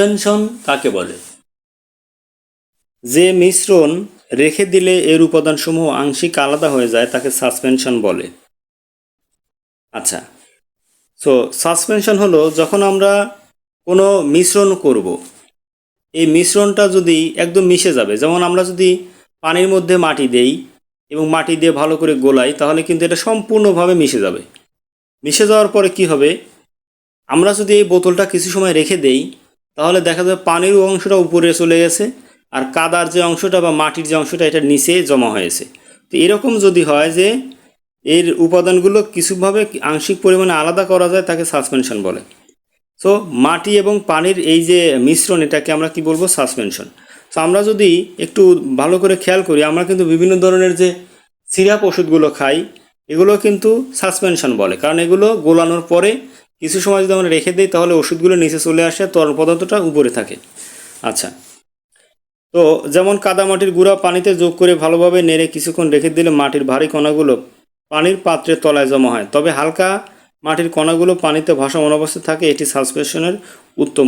Suspension কাকে বলে? যে মিশ্রণ রেখে দিলে এর উপাদানসমূহ আংশিক আলাদা হয়ে যায়, তাকে সাসপেনশন বলে। আচ্ছা সো সাসপেনশন হলো যখন আমরা কোনো মিশ্রণ করব, এই মিশ্রণটা যদি একদম মিশে যাবে, যেমন আমরা যদি পানির মধ্যে মাটি দেই এবং মাটি দিয়ে ভালো করে গোলাই, তাহলে কিন্তু এটা সম্পূর্ণভাবে মিশে যাবে। মিশে যাওয়ার পরে কি হবে? আমরা যদি এই বোতলটা কিছু সময় রেখে দেই তাহলে দেখা যাবে পানির অংশটা উপরে চলে গেছে আর কাদার যে অংশটা বা মাটির যে অংশটা, এটা নিচে জমা হয়েছে। তো এরকম যদি হয় যে এর উপাদানগুলো কিছুভাবে আংশিক পরিমাণে আলাদা করা যায়, তাকে সাসপেনশন বলে। সো মাটি এবং পানির এই যে মিশ্রণ, এটাকে আমরা কি বলব? সাসপেনশন। সো আমরা যদি একটু ভালো করে খেয়াল করি, আমরা কিন্তু বিভিন্ন ধরনের যে সিরাপ ওষুধগুলো খাই, এগুলো কিন্তু সাসপেনশন বলে। কারণ এগুলো গোলানোর পরে কিছু সময় যদি আমরা রেখে দিই, তাহলে ওষুধগুলো নিচে চলে আসে তরল পদার্থটা উপরে থাকে। আচ্ছা। তো যেমন কাদা মাটির গুঁড়া পানিতে যোগ করে ভালোভাবে নেড়ে কিছুক্ষণ রেখে দিলে মাটির ভারী কণাগুলো পানির পাত্রের তলায় জমা হয়। তবে হালকা মাটির কণাগুলো পানিতে ভাসমান অবস্থায় থাকে, এটি সাসপেনশনের উত্তম